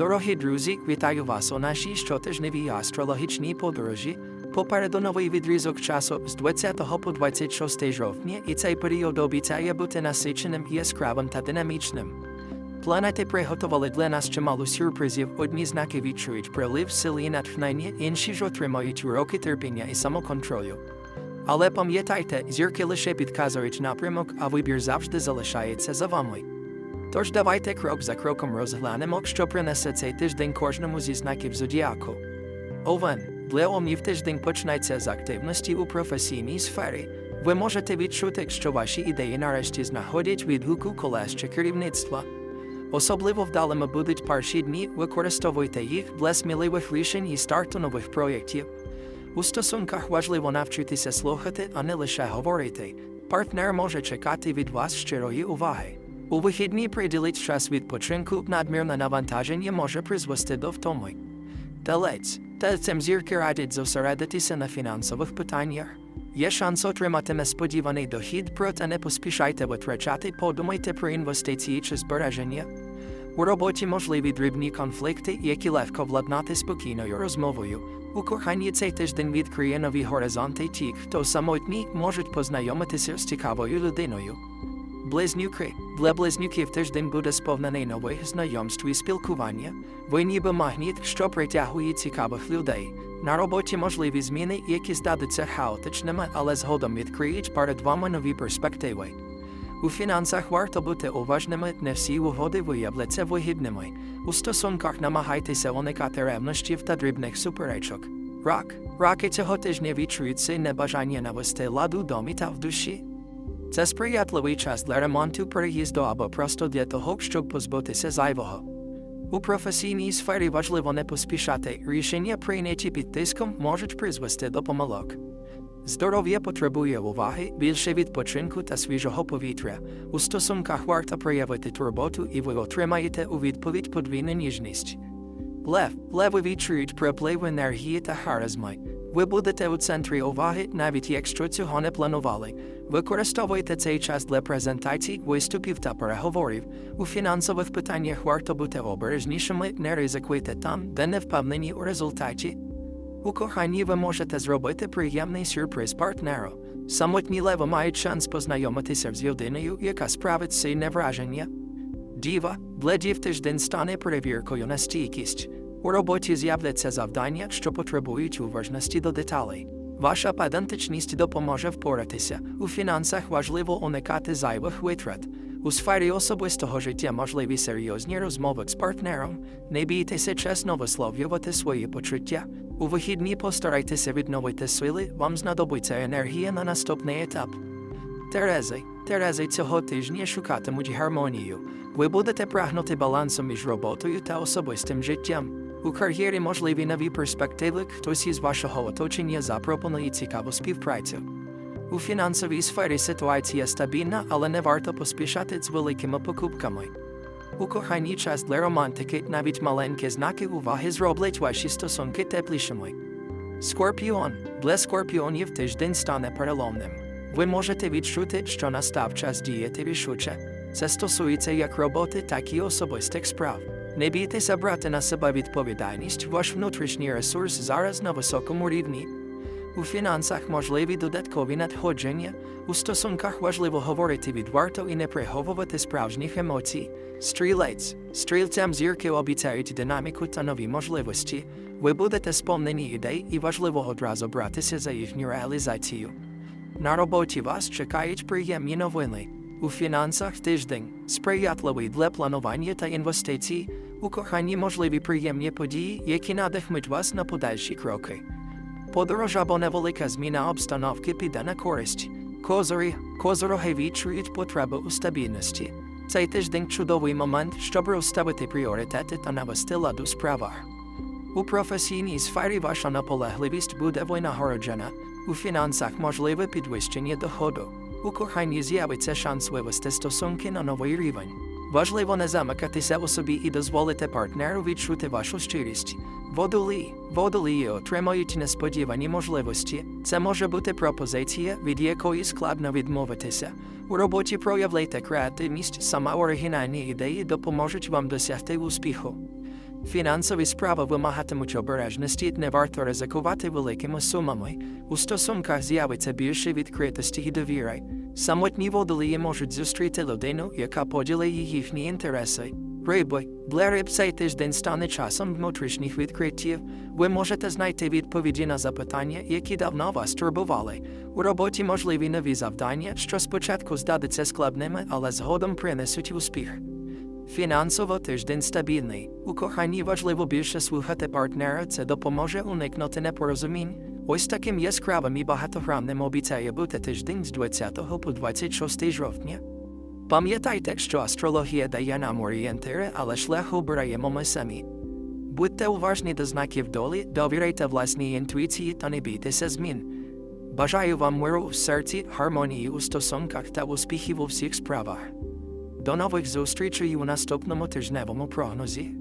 Дорогі друзі, вітаю вас у нашій щотижневій астрологічній подорожі. Попереду новий відрізок часу з 20 по 26 жовтня, і цей період обіцяє бути насиченим, яскравим та динамічним. Планети приготували для нас чимало сюрпризів, одні знаки відчують прилив сили і натхнення, інші ж отримають уроки терпіння і самоконтролю. Але пам'ятайте, зірки лише підказують напрямок, а вибір завжди залишається за вами. Тож давайте крок за кроком розглянемо, що принесе цей тиждень кожному зі знаків зодіаку. Овен, для омнів тиждень почнеться з активності у професійній сфері. Ви можете відчути, що ваші ідеї нарешті знаходять відгуку колес чи керівництва. Особливо вдалими будуть перші дні, використовуйте їх для сміливих рішень і старту нових проєктів. У стосунках важливо навчитися слухати, а не лише говорити. Партнер може чекати від вас щирої уваги. У вихідні приділіть час відпочинку, надмірне навантаження може призвести до втоми. Телець, та зірки радять зосередитися на фінансових питаннях. Є шанс отримати несподіваний дохід, проте не поспішайте витрачати, подумайте про інвестиції чи збереження. У роботі можливі дрібні конфлікти, які легко владнати спокійною розмовою. У коханні цей тиждень відкриє нові горизонти ті, хто самотні можуть познайомитися з цікавою людиною. Близнюки, для близнюків тиждень буде сповнений нових знайомств і спілкування, ви ніби магніт, що притягує цікавих людей. На роботі можливі зміни, які здадуться хаотичними, але згодом відкриють перед вами нові перспективи. У фінансах варто бути уважними, не всі угоди виявляться вигідними. У стосунках намагайтеся уникати ревнощів та дрібних суперечок. Рак, раки цього тижня відчують сильне бажання навести ладу домі та в душі. Це сприятливий час для ремонту переїзду або просто для того, щоб позбутися зайвого. У професійній сфері важливо не поспішати, рішення прийняті під тиском можуть призвести до помилок. Здоров'я потребує уваги, більше відпочинку та свіжого повітря. У стосунках варто проявити турботу і ви отримаєте у відповідь подвійну ніжність. Лев, леви відчують приплив енергії та харизми. Ви будете у центрі уваги, навіть якщо цього не планували. Використовуйте цей час для презентацій, виступів та переговорів. У фінансових питаннях варто бути обережнішими, не ризикуйте там, де не впевнені у результаті. У коханні ви можете зробити приємний сюрприз партнеру. Самотні леви мають шанс познайомитися з людиною, яка справить сильне враження. Діва, бледів тиждень стане перевіркою на стійкість. У роботі з'являться завдання, що потребують уважності до деталей. Ваша педантичність допоможе впоратися. У фінансах важливо уникати зайвих витрат. У сфері особистого життя можливі серйозні розмови з партнером. Не бійтеся чесно висловлювати свої почуття. У вихідні постарайтеся відновити сили, вам знадобиться енергія на наступний етап. Терези, Терези цього тижня шукатимуть гармонію. Ви будете прагнути балансу між роботою та особистим життям. У кар'єрі можливі нові перспективи, хтось із вашого оточення запропонує цікаву співпрацю. У фінансовій сфері ситуація стабільна, але не варто поспішати з великими покупками. У коханні час для романтики навіть маленькі знаки уваги зроблять ваші стосунки теплішими. Скорпіон для скорпіонів тиждень стане переломним. Ви можете відчути, що настав час діяти рішуче. Це стосується як роботи, так і особистих справ. Не бійтеся брати на себе відповідальність, ваш внутрішній ресурс зараз на високому рівні. У фінансах можливі додаткові надходження, у стосунках важливо говорити відверто і не приховувати справжніх емоцій. Стрілець, стрільцям зірки обіцяють динаміку та нові можливості. Ви будете сповнені ідей і важливо одразу братися за їхню реалізацію. На роботі вас чекають приємні новини. У фінансах тиждень сприятливий для планування та інвестицій, у коханні можливі приємні події, які надихнуть вас на подальші кроки. Подорож або невелика зміна обстановки піде на користь. Козорі, козороги відчують потребу у стабільності. Цей тиждень чудовий момент, щоб розставити пріоритети та навести лад у справах. У професійній сфері ваша наполегливість буде винагороджена, у фінансах можливе підвищення доходу. У коханні з'явиться шанс вивести стосунки на новий рівень. Важливо не замикатися у собі і дозволити партнеру відчути вашу щирість. Водолії, водолії отримають несподівані можливості. Це може бути пропозиція, від якої складно відмовитися. У роботі проявляйте креативність, сама оригінальні ідеї допоможуть вам досягти успіху. Фінансові справи вимагатимуть обережності, не варто ризикувати великими сумами. У стосунках з'явиться більше відкритості і довіри. Самотні водолії можуть зустріти людину, яка поділить їхні інтереси. Риби, для риб цей тиждень стане часом внутрішніх відкриттів. Ви можете знайти відповіді на запитання, які давно вас турбували. У роботі можливі нові завдання, що спочатку здадуться складними, але згодом принесуть успіх. Фінансово тиждень стабільний. У важливо більше слухати партнера, це допоможе уникнути непорозумінь. Ось таким яскравим і багатогранним обіцяє бути тиждень з 20 по 26 жовтня. Пам'ятайте, що астрологія дає нам орієнтири, але шлях обираємо ми самі. Будьте уважні до знаків долі, довіряйте власній інтуїції та не бійтеся змін. Бажаю вам миру в серці, гармонії у стосунках та успіхів у всіх справах. До нових зустрічей у наступному тижневому прогнозі.